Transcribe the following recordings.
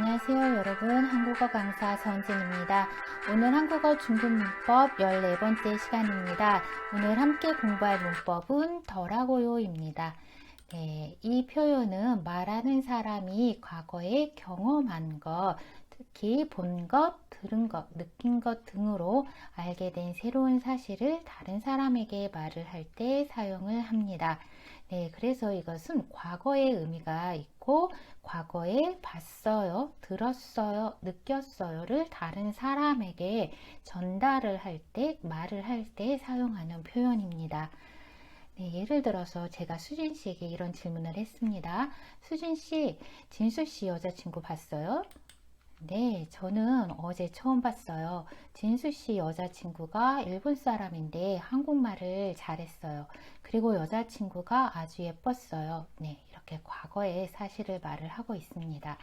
안녕하세요 여러분 한국어 강사 선진입니다. 오늘 한국어 중급 문법 14번째 시간입니다. 오늘 함께 공부할 문법은 더라고요입니다. 네, 이 표현은 말하는 사람이 과거에 경험한 것, 특히 본 것, 들은 것, 느낀 것 등으로 알게 된 새로운 사실을 다른 사람에게 말을 할 때 사용을 합니다. 네, 그래서 이것은 과거의 의미가 있고 과거에 봤어요, 들었어요, 느꼈어요를 다른 사람에게 전달을 할 때, 말을 할 때 사용하는 표현입니다. 네, 예를 들어서 제가 수진 씨에게 이런 질문을 했습니다. 수진 씨, 진수 씨 여자친구 봤어요? 네, 저는 어제 처음 봤어요. 진수 씨 여자친구가 일본 사람인데 한국말을 잘했어요. 그리고 여자친구가 아주 예뻤어요. 네, 이렇게 과거의 사실을 말을 하고 있습니다.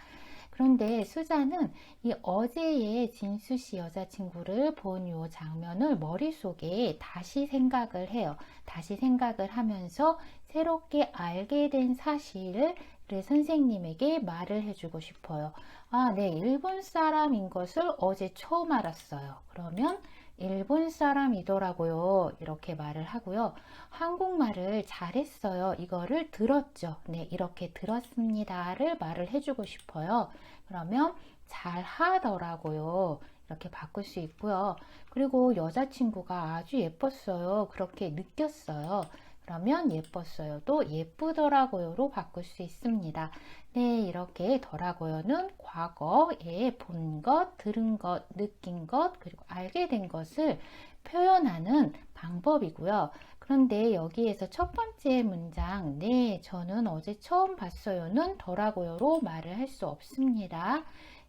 그런데 수자는 이 어제의 진수 씨 여자친구를 본 요 장면을 머릿속에 다시 생각을 해요. 다시 생각을 하면서 새롭게 알게 된 사실을 선생님에게 말을 해주고 싶어요. 아, 네, 일본 사람인 것을 어제 처음 알았어요. 그러면 일본 사람이더라고요. 이렇게 말을 하고요. 한국말을 잘했어요. 이거를 들었죠. 네, 이렇게 들었습니다를 말을 해주고 싶어요. 그러면 잘 하더라고요. 이렇게 바꿀 수 있고요. 그리고 여자친구가 아주 예뻤어요. 그렇게 느꼈어요. 그러면 예뻤어요. 또 예쁘더라고요로 바꿀 수 있습니다. 네, 이렇게 더라고요는 과거에 본 것, 들은 것, 느낀 것, 그리고 알게 된 것을 표현하는 방법이고요. 그런데 여기에서 첫 번째 문장, 네, 저는 어제 처음 봤어요는 더라고요로 말을 할 수 없습니다.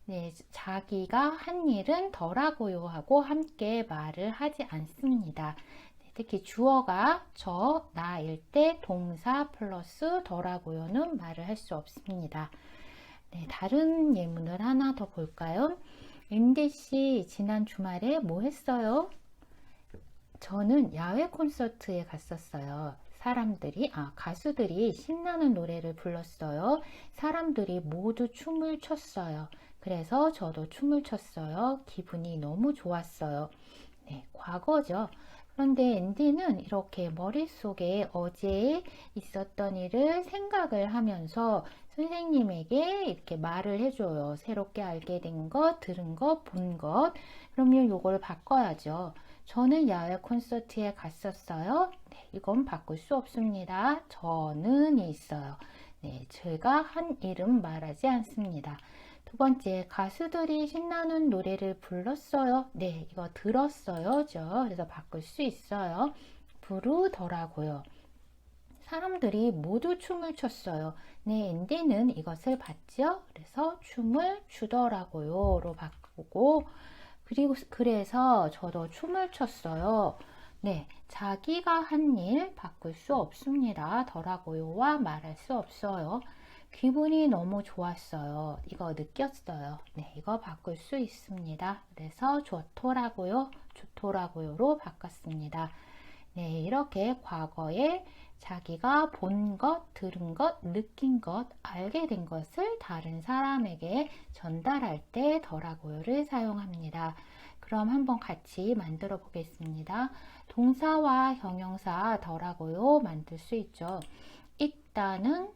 네, 자기가 한 일은 더라고요 하고 함께 말을 하지 않습니다. 특히 주어가 저, 나일 때 동사 플러스 더라고요는 말을 할 수 없습니다. 네, 다른 예문을 하나 더 볼까요? 앤디 씨, 지난 주말에 뭐 했어요? 저는 야외 콘서트에 갔었어요. 사람들이, 아, 가수들이 신나는 노래를 불렀어요. 사람들이 모두 춤을 췄어요. 그래서 저도 춤을 췄어요. 기분이 너무 좋았어요. 네, 과거죠. 그런데 앤디는 이렇게 머릿속에 어제 있었던 일을 생각을 하면서 선생님에게 이렇게 말을 해줘요. 새롭게 알게 된 것, 들은 것, 본 것. 그러면 이걸 바꿔야죠. 저는 야외 콘서트에 갔었어요. 네, 이건 바꿀 수 없습니다. 저는 있어요. 네, 제가 한 일은 말하지 않습니다. 두 번째, 가수들이 신나는 노래를 불렀어요. 네, 이거 들었어요죠. 그래서 바꿀 수 있어요. 부르더라고요. 사람들이 모두 춤을 췄어요. 네, 앤디는 이것을 봤죠. 그래서 춤을 추더라고요 로 바꾸고 그리고 그래서 저도 춤을 췄어요. 네, 자기가 한 일 바꿀 수 없습니다. 더라고요와 말할 수 없어요. 기분이 너무 좋았어요. 이거 느꼈어요. 네, 이거 바꿀 수 있습니다. 그래서 좋더라고요. 좋더라고요로 바꿨습니다. 네, 이렇게 과거에 자기가 본 것, 들은 것, 느낀 것, 알게 된 것을 다른 사람에게 전달할 때 더라고요를 사용합니다. 그럼 한번 같이 만들어 보겠습니다. 동사와 형용사 더라고요 만들 수 있죠. 있다는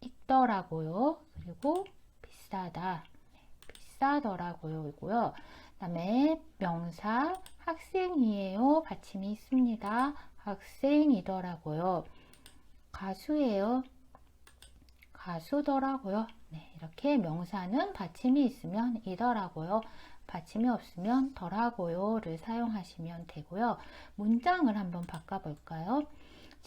있더라고요. 그리고 비싸다. 네, 비싸더라고요. 이고요. 그 다음에 명사 학생이에요. 받침이 있습니다. 학생이더라고요. 가수예요. 가수더라고요. 네, 이렇게 명사는 받침이 있으면 이더라고요. 받침이 없으면 더라고요를 사용하시면 되고요. 문장을 한번 바꿔볼까요?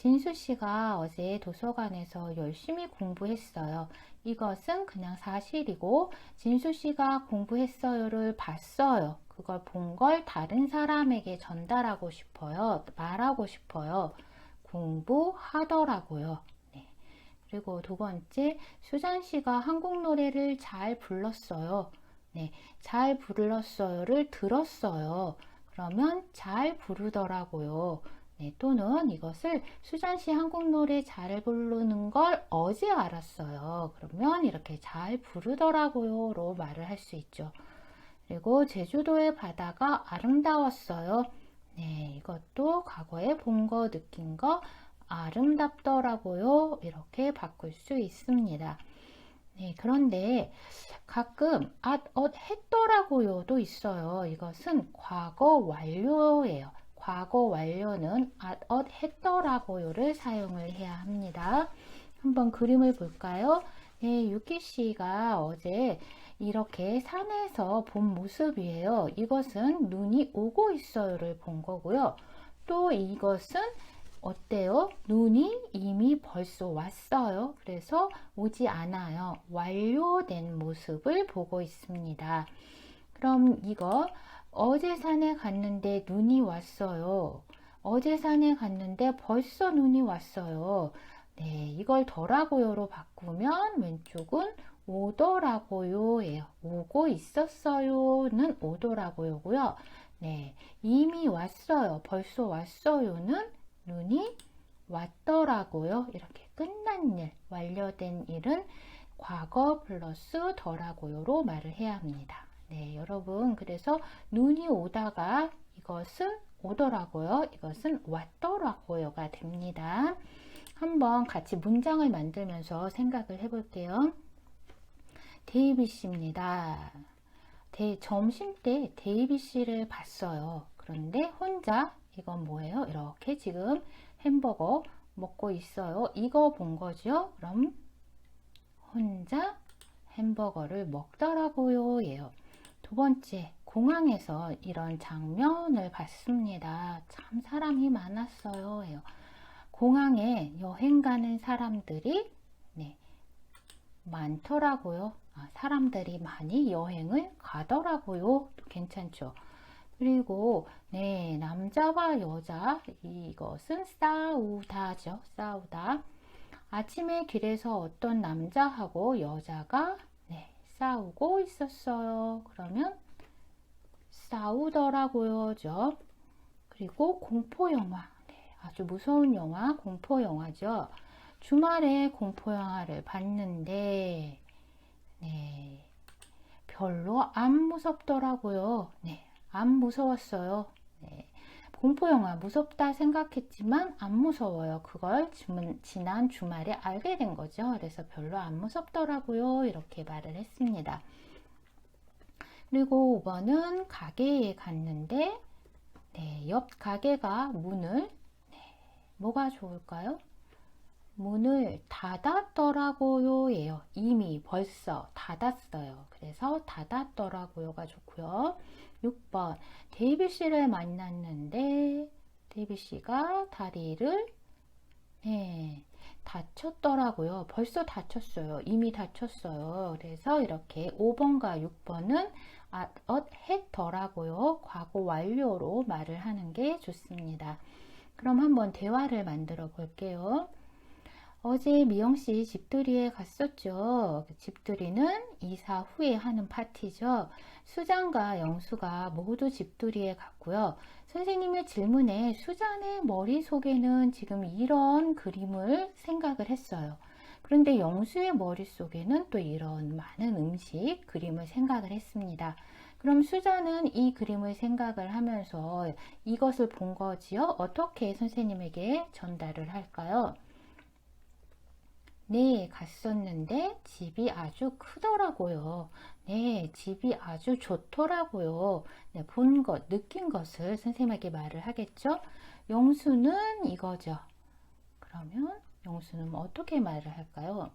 진수 씨가 어제 도서관에서 열심히 공부했어요. 이것은 그냥 사실이고 진수 씨가 공부했어요를 봤어요. 그걸 본 걸 다른 사람에게 전달하고 싶어요. 말하고 싶어요. 공부하더라고요. 네. 그리고 두 번째, 수잔 씨가 한국 노래를 잘 불렀어요. 네, 잘 불렀어요를 들었어요. 그러면 잘 부르더라고요. 네, 또는 이것을 수잔 씨 한국 노래 잘 부르는 걸 어제 알았어요. 그러면 이렇게 잘 부르더라고요 로 말을 할 수 있죠. 그리고 제주도의 바다가 아름다웠어요. 네, 이것도 과거에 본 거, 느낀 거 아름답더라고요. 이렇게 바꿀 수 있습니다. 네, 그런데 가끔 앗, 엇 했더라고요도 있어요. 이것은 과거 완료예요. 과거 완료는 앗, 엇 했더라고요를 사용을 해야 합니다. 한번 그림을 볼까요? 네, 유키 씨가 어제 이렇게 산에서 본 모습이에요. 이것은 눈이 오고 있어요를 본 거고요. 또 이것은 어때요? 눈이 이미 벌써 왔어요. 그래서 오지 않아요. 완료된 모습을 보고 있습니다. 그럼 이거 어제 산에 갔는데 눈이 왔어요. 어제 산에 갔는데 벌써 눈이 왔어요. 네, 이걸 더라고요로 바꾸면 왼쪽은 오더라고요예요. 오고 있었어요는 오더라고요고요. 네, 이미 왔어요. 벌써 왔어요는 눈이 왔더라고요. 이렇게 끝난 일, 완료된 일은 과거 플러스 더라고요로 말을 해야 합니다. 네, 여러분. 그래서 눈이 오다가 이것은 오더라고요. 이것은 왔더라고요가 됩니다. 한번 같이 문장을 만들면서 생각을 해볼게요. 데이비 씨입니다. 대, 점심 때 데이비 씨를 봤어요. 그런데 혼자 이건 뭐예요? 이렇게 지금 햄버거 먹고 있어요. 이거 본 거죠? 그럼 혼자 햄버거를 먹더라고요. 예요. 두 번째, 공항에서 이런 장면을 봤습니다. 참 사람이 많았어요. 공항에 여행 가는 사람들이 네, 많더라고요. 아, 사람들이 많이 여행을 가더라고요. 괜찮죠? 그리고 네 남자와 여자 이것은 싸우다죠. 싸우다. 아침에 길에서 어떤 남자하고 여자가 네, 싸우고 있었어요. 그러면 싸우더라고요죠. 그리고 공포 영화. 네, 아주 무서운 영화, 공포 영화죠. 주말에 공포 영화를 봤는데 네. 별로 안 무섭더라고요. 네. 안 무서웠어요. 네. 공포영화 무섭다 생각했지만 안 무서워요. 그걸 지난 주말에 알게 된 거죠. 그래서 별로 안 무섭더라고요. 이렇게 말을 했습니다. 그리고 5번은 가게에 갔는데 네, 옆 가게가 문을 네, 뭐가 좋을까요? 문을 닫았더라고요 예요. 이미 벌써 닫았어요. 그래서 닫았더라고요가 좋고요. 6번 데이비 씨를 만났는데 데이비 씨가 다리를 네, 다쳤더라고요. 벌써 다쳤어요. 이미 다쳤어요. 그래서 이렇게 5번과 6번은 아, 엇 했더라고요. 과거 완료로 말을 하는 게 좋습니다. 그럼 한번 대화를 만들어 볼게요. 어제 미영 씨 집들이에 갔었죠. 그 집들이는 이사 후에 하는 파티죠. 수장과 영수가 모두 집들이에 갔고요. 선생님의 질문에 수잔의 머릿속에는 지금 이런 그림을 생각을 했어요. 그런데 영수의 머릿속에는 또 이런 많은 음식, 그림을 생각을 했습니다. 그럼 수자는 이 그림을 생각을 하면서 이것을 본 거지요? 어떻게 선생님에게 전달을 할까요? 네, 갔었는데 집이 아주 크더라고요. 네, 집이 아주 좋더라고요. 네, 본 것, 느낀 것을 선생님에게 말을 하겠죠? 영수는 이거죠. 그러면 영수는 어떻게 말을 할까요?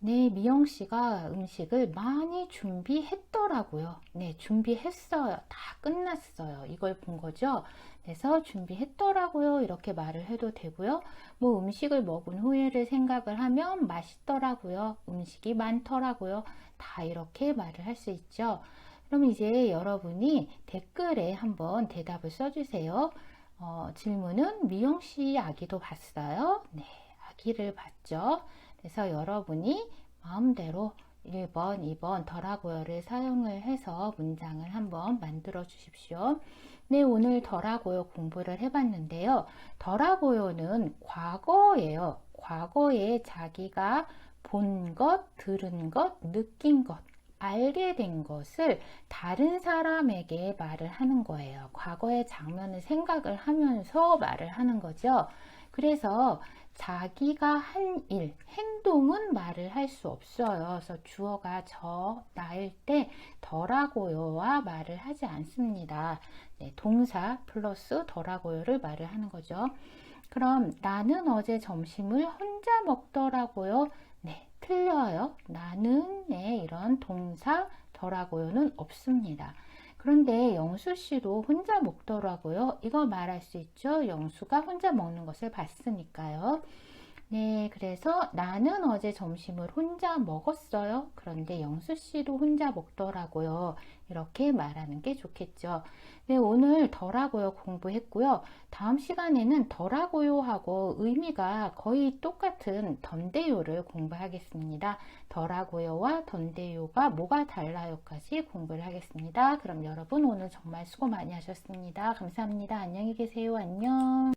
네, 미영 씨가 음식을 많이 준비했더라고요. 네, 준비했어요. 다 끝났어요. 이걸 본 거죠. 그래서 준비했더라고요. 이렇게 말을 해도 되고요. 뭐 음식을 먹은 후에를 생각을 하면 맛있더라고요. 음식이 많더라고요. 다 이렇게 말을 할 수 있죠. 그럼 이제 여러분이 댓글에 한번 대답을 써주세요. 어, 질문은 미영 씨 아기도 봤어요? 네, 아기를 봤죠. 그래서 여러분이 마음대로 1번, 2번 덜하고요를 사용을 해서 문장을 한번 만들어 주십시오. 네, 오늘 덜하고요 공부를 해봤는데요. 덜하고요는 과거예요. 과거에 자기가 본 것, 들은 것, 느낀 것, 알게 된 것을 다른 사람에게 말을 하는 거예요. 과거의 장면을 생각을 하면서 말을 하는 거죠. 그래서 자기가 한 일, 행동은 말을 할 수 없어요. 그래서 주어가 저, 나일 때 덜하고요와 말을 하지 않습니다. 네, 동사 플러스 덜하고요를 말을 하는 거죠. 그럼 나는 어제 점심을 혼자 먹더라고요. 네, 틀려요. 나는 네, 이런 동사 덜하고요는 없습니다. 그런데 영수 씨도 혼자 먹더라고요. 이거 말할 수 있죠. 영수가 혼자 먹는 것을 봤으니까요. 네, 그래서 나는 어제 점심을 혼자 먹었어요. 그런데 영수 씨도 혼자 먹더라고요. 이렇게 말하는 게 좋겠죠. 네, 오늘 덜하고요 공부했고요. 다음 시간에는 덜하고요 하고 의미가 거의 똑같은 던데요를 공부하겠습니다. 덜하고요와 던데요가 뭐가 달라요까지 공부를 하겠습니다. 그럼 여러분 오늘 정말 수고 많이 하셨습니다. 감사합니다. 안녕히 계세요. 안녕.